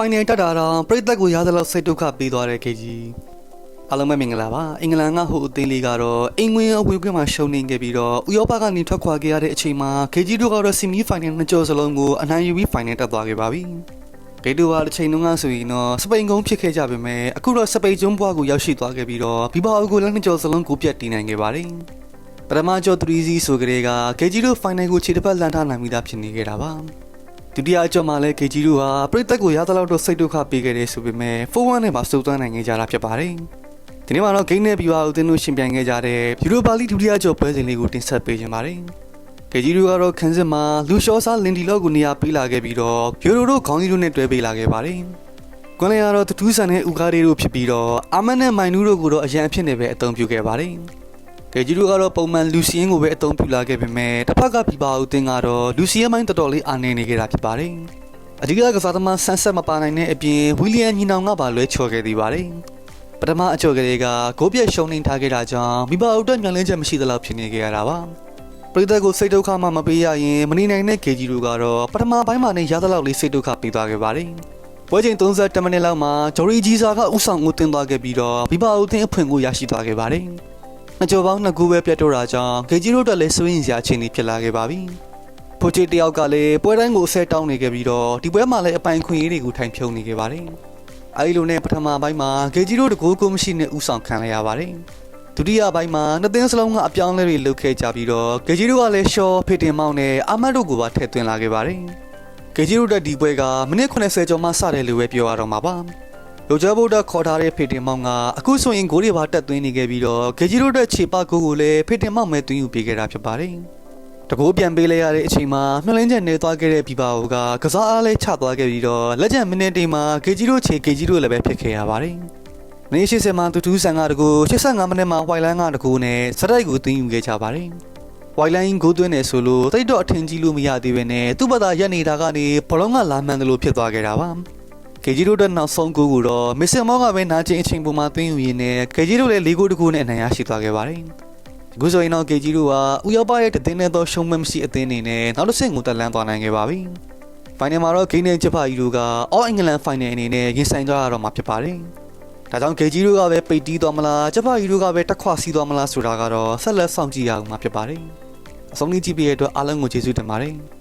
final တက်တာတော့ပြိသက်ကိုရသလောက်စိတ်ဒုက္ခပေးသွားတဲ့ခေကြီးအားလုံးပဲမင်္ဂလာပါအင်္ဂလန်ကဟိုအသင်းလေးကတော့အင်္ဂွင်းအဝေးကွင်းမှာရှုံးနေခဲ့ပြီးတော့ဥရောပကနေထွက်ခွာခဲ့ရတဲ့အချိန်မှာခေကြီးတို့ကတော့ semi final နှစ်ကျော်စလုံးကိုအနိုင်ယူပြီး final တက်သွားခဲ့ပါပြီခေတူဟာတစ်ချိန်လုံးကဆိုရင်တော့စပိန်ကုန်းဖြစ်ခဲ့ကြပေမဲ့အခုတော့စပိန်ကျွန်းဘွားကိုရောက်ရှိသွားခဲ့ပြီးတော့ဘီဘာအိုကိုလည်းနှစ်ကျော်စလုံးကိုပြတ်တည်နိုင်ခဲ့ပါတယ်ပထမကျော်3စီဆိုကြတဲ့ကခေကြီးတို့ final ကိုခြေတစ်ပတ်လန်ထားနိုင်ပြီးသားဖြစ်နေခဲ့တာပါ ဒုတိယအကျော်မှာလည်းခေကြီးတို့ဟာပြိသက်ကိုရသလောက်တော့စိတ်ဒုက္ခပေးခဲ့တယ်ဆိုပေမဲ့4-1နဲ့ပါစုံသွန်းနိုင်ခဲ့ကြတာဖြစ်ပါတယ်ဒီနေ့မှာတော့ဂိမ်းနဲ့ပြီးပါဦးတင်းတို့ရှင်ပြိုင်ခဲ့ကြတဲ့ယူရိုပါလိဒုတိယကျော်ပွဲစဉ်လေးကိုတင်ဆက်ပေးခြင်းပါတယ်ခေကြီးတို့ကတော့ခန်းစစ်မှာလူရှော့ဆာလင်ဒီလော့ကိုနေရာပေးလာခဲ့ပြီးတော့ယူရိုတို့ခေါင်းကြီးတို့နဲ့တွဲပေးလာခဲ့ပါတယ်ကွန်လျာကတော့တထူးဆန်တဲ့ဥကားလေးတို့ဖြစ်ပြီးတော့အာမန်နဲ့မိုင်နူးတို့ကိုတော့အရန်အဖြစ်နဲ့ပဲအသုံးပြုခဲ့ပါတယ်။ ကဲဂျီတို့ကတော့ပုံမှန်လူစီယန်ကိုပဲအသုံးပြုလာခဲ့ပေမဲ့တစ်ဖက်ကပြပါဦးတင်ကတော့လူစီယန်မိုင်းတော်တော်လေးအားနေနေခဲ့တာဖြစ်ပါတယ်။အဓိကကစားသမားဆန်းဆက်မပါနိုင်တဲ့အပြင်ဝီလီယံညီနောင်ကပါလွဲချော်ခဲ့သေးပါတယ်။ပထမအကျော်ကလေးကဂိုးပြက်ရှုံးနေထားခဲ့တာကြောင့်မိဘအုပ်တက်ညှန်လင်းချက်မရှိသလောက်ဖြစ်နေခဲ့ရတာပါ။ပရိသတ်ကိုစိတ်ဒုက္ခမှမပေးရရင်မနေနိုင်တဲ့ကေဂျီတို့ကတော့ပထမပိုင်းမှာနေရသလောက်လေးစိတ်ဒုက္ခပေးသွားခဲ့ပါတယ်။ပွဲချိန်30မိနစ်လောက်မှာဂျော်ရီဂျီဆာကဥဆောင်ကိုတင်သွားခဲ့ပြီးတော့ဘီဘာအုပ်တင်အဖွင့်ကိုရရှိသွားခဲ့ပါတယ်။ နှစ်ကြော်ပေါင်းနှစ်ခုပဲပြတ်တော့တာကြောင့်ကေဂျီတို့တက်လည်းစွင်းစရာအခြေအနေဖြစ်လာခဲ့ပါပြီ။ဖိုချီတယောက်ကလည်းပွဲတိုင်းကိုဆဲတောင်းနေခဲ့ပြီးတော့ဒီပွဲမှာလည်းအပိုင်ခွင့်ရေးတွေကိုထိုင်ဖြုံနေခဲ့ပါတယ်။အဲဒီလိုနဲ့ပထမပိုင်းမှာကေဂျီတို့တကူကိုမရှိနဲ့ဥဆောင်ခံလိုက်ရပါတယ်။ဒုတိယပိုင်းမှာနှစ်သင်းစလုံးကအပြောင်းလဲတွေလုပ်ခဲ့ကြပြီးတော့ကေဂျီတို့ကလည်းရှော့ဖေတင်မောင်းနဲ့အာမတ်တို့ကိုပါထည့်သွင်းလာခဲ့ပါတယ်။ကေဂျီတို့တက်ဒီပွဲကမိနစ်80ကျော်မှစတယ်လို့ပဲပြောရတော့မှာပါ။ လိုချာဘိုတက်ခေါ်ထားတဲ့ဖေတင်မောင်းကအခုဆိုရင်ဂိုးတွေပါတက်သွင်းနေခဲ့ပြီးတော့ကေဂျီတို့တက်ခြေပကိုကိုလည်းဖေတင်မောင်းမဲ့သွင်းယူပေးခဲ့တာဖြစ်ပါတယ်။တကိုးပြန်ပေးလိုက်ရတဲ့အချိန်မှာမျှလင်းချက်နေသွားခဲ့တဲ့ဘီဘာအိုကကစားအားလဲချသွားခဲ့ပြီးတော့လက်ကျန်မိနစ်တိမ်မှာကေဂျီတို့ခြေကေဂျီတို့လည်းပဲဖြစ်ခဲ့ရပါတယ်။နေ80မှာတူတူဆန်ကတကူ85မိနစ်မှာဝိုင်လန်ကတကူနဲ့စတိုက်ကိုသွင်းယူခဲ့ကြပါတယ်။ဝိုင်လန်ဂိုးသွင်းနေဆိုလို့တိတ်တော့အထင်ကြီးလို့မရသေးပဲနဲ့သူ့ဘက်ကရက်နေတာကနေဘလုံးကလာမှန်တယ်လို့ဖြစ်သွားခဲ့တာပါ။ ကေဂျီတို့တဲ့နောက်ဆုံးဂိုးကိုတော့မစ်ဆင်မောကပဲနာကျင်အချိန်ပုံမှာသွင်းယူရင်းနဲ့ကေဂျီတို့လည်း၄ဂိုးတကူနဲ့အနိုင်ရရှိသွားခဲ့ပါတယ်။အခုဆိုရင်တော့ကေဂျီတို့ကဥရောပရဲ့တည်င်းတဲ့သောရှုံးမမရှိအသင်းအနေနဲ့နောက်တစ်ဆင့်ကိုတက်လန်းသွားနိုင်ခဲ့ပါပြီ။ဖိုင်နယ်မှာတော့ဂိမ်းနဲ့ဂျပန်တို့ကအော်အင်္ဂလန်ဖိုင်နယ်အနေနဲ့ရင်ဆိုင်ကြရတော့မှာဖြစ်ပါတယ်။ဒါကြောင့်ကေဂျီတို့ကပဲပိတ်တီးသွားမလားဂျပန်တို့ကပဲတက်ခွာစီးသွားမလားဆိုတာကတော့ဆက်လက်စောင့်ကြည့်ရအောင်မှာဖြစ်ပါတယ်။အဆုံးကြီးကြည့်ပြတဲ့အတွက်အားလုံးကိုကျေးဇူးတင်ပါတယ်။